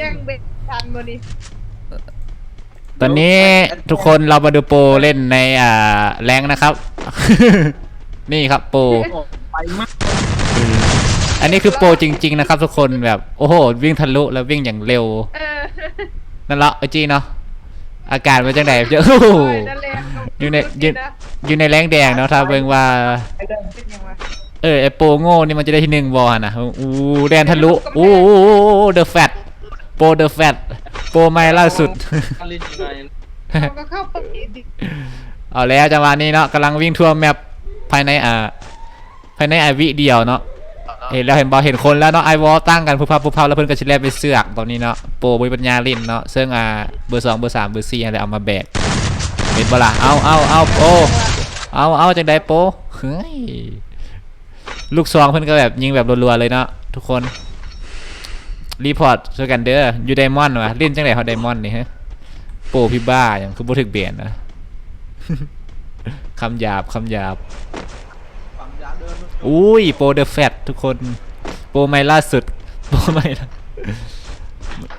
ยังเบ็ดทันบนี้ตอนนี้ทุกคนเรามาดูโปรเล่นในอ่าแรงนะครับ นี่ครับโปรโอ้ไปมากอันนี้คือโปรจริง ๆ นะครับ ทุกคนแบบโอ้โหวิ่งทะลุแล้ววิ่งอย่างเร็วเออนั่นละไอจีเนาะอากาศเป็นจังไดเยอะโอ้โหโอ้ยนั่นแหละอยู่ในอยู่อยู่ในแรงแดงเนาะถ้าเบิ่งว่า ไอ้เรื่องเป็นยังไง เออไอโปรโง่นี่มันจะได้ที่หนึ่งบอลนะอู้แดนทะลุอู้เดอะแฟตโปรเดอะแฟตโปรไม่ล่าสุดการเล่นยังไงเขาก็เข้าไปดิเอาแล้วจังหวะนี้เนาะกำลังวิ่งทั่วแมปภายในอ่าภายในไอวิเดียวเนาะเห็นแล้วเห็นบอลเห็นคนแล้วเนาะไอวอลตั้งกันพุบพับพุบพับแล้วเพิ่นก็ชิแลบไปเสือกตอนนี้เนาะโปรบุยปัญญาลินเนาะซึ่งอ่าเบอร์สองเบอร์สามเบอร์สี่อะไรเอามาแบกเห็นบ่ล่ะเอาเอาเอาโปรเอาเอาจังไดโปรเฮ้ย ลูกซองเพิ่นก็แบบยิงแบบรัวๆเลยเนาะทุกคน รีพอร์ตช่วยกันเด้ออยู่ไดมอนด์วะเล่นจังไดเขาไดมอนด์นี่ฮะโปพี่บ้าอย่างคือบ่ถึกเบียนนะคำหยาบคำหยาบอุ้ยโปรเดอะแฟตทุกคน โปรไม่ล่าสุด โปรไม่ล่า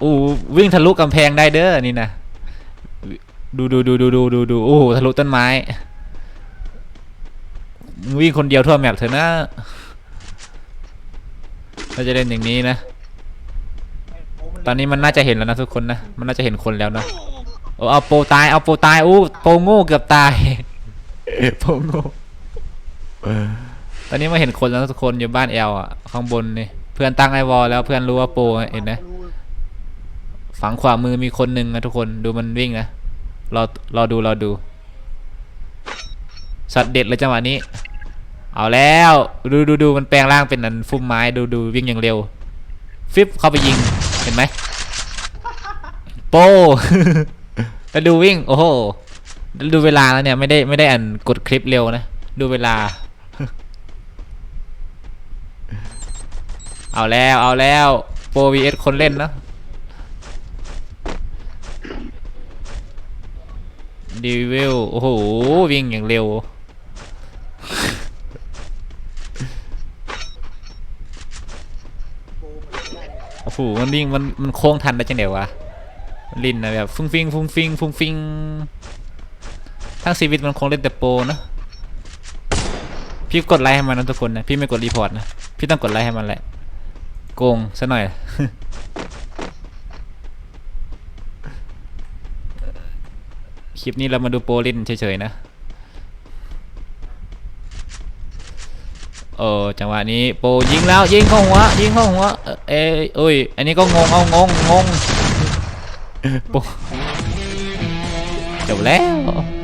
อู้วิ่งทะลุกำแพงได้เด้อนี่นะดูดูดูดูดูดูดูโอ้ทะลุต้นไม้ วิ่งคนเดียวทั่วแมปเถอะนะ เราจะเล่นอย่างนี้นะ ตอนนี้มันน่าจะเห็นแล้วนะทุกคนนะ มันน่าจะเห็นคนแล้วนะโอ้เอาโปรตาย เอาโปรตาย อู้โปรโง่เกือบตาย โปรโง่ตอนนี้มาเห็นคนแล้วทุกคนอยู่บ้านแอลอะ ข้างบนนี่ เพื่อนตั้งไอวอลแล้วเพื่อนรู้ว่าโปรเห็นไหมฝั่งขวามือมีคนหนึ่งนะทุกคน ดูมันวิ่งนะ รอ รอดู รอดู สัตว์เด็ดเลยจังหวะนี้ เอาแล้วดูดูดูมันแปลงร่างเป็นอันฟุ้มไม้ดูดูวิ่งอย่างเร็ว ฟิปเข้าไปยิงเห็นไหมโปแล้วดูวิ่ง โอ้โหดูเวลาแล้วเนี่ยไม่ได้ไม่ได้อันกดคลิปเร็วนะ ดูเวลา เอาแล้วเอาแล้วโปร vs คนเล่นนะดีวิลโอ้โห วิ่งอย่างเร็ว โอ้โหมันวิ่งมันมันโค้งทันได้จังเดียววะมันลินนะแบบฟุ้งฟิงฟุ้งฟิงฟุ้งฟิงทั้งชีวิตมันคงเล่นแต่โปรนะพี่กดไลค์ให้มันนะทุกคนนะพี่ไม่กดรีพอร์ตนะพี่ต้องกดไลค์ให้มันแหละโกงซะหน่อยคลิปนี้เรามาดูโปรลินเฉยๆนะ เออจังหวะนี้โปรยิงแล้วยิงเข้าหัวยิงเข้าหัวเอ่อเอ้ยเอ้ยอันนี้ก็งงเอางงงงโปรจบแล้ว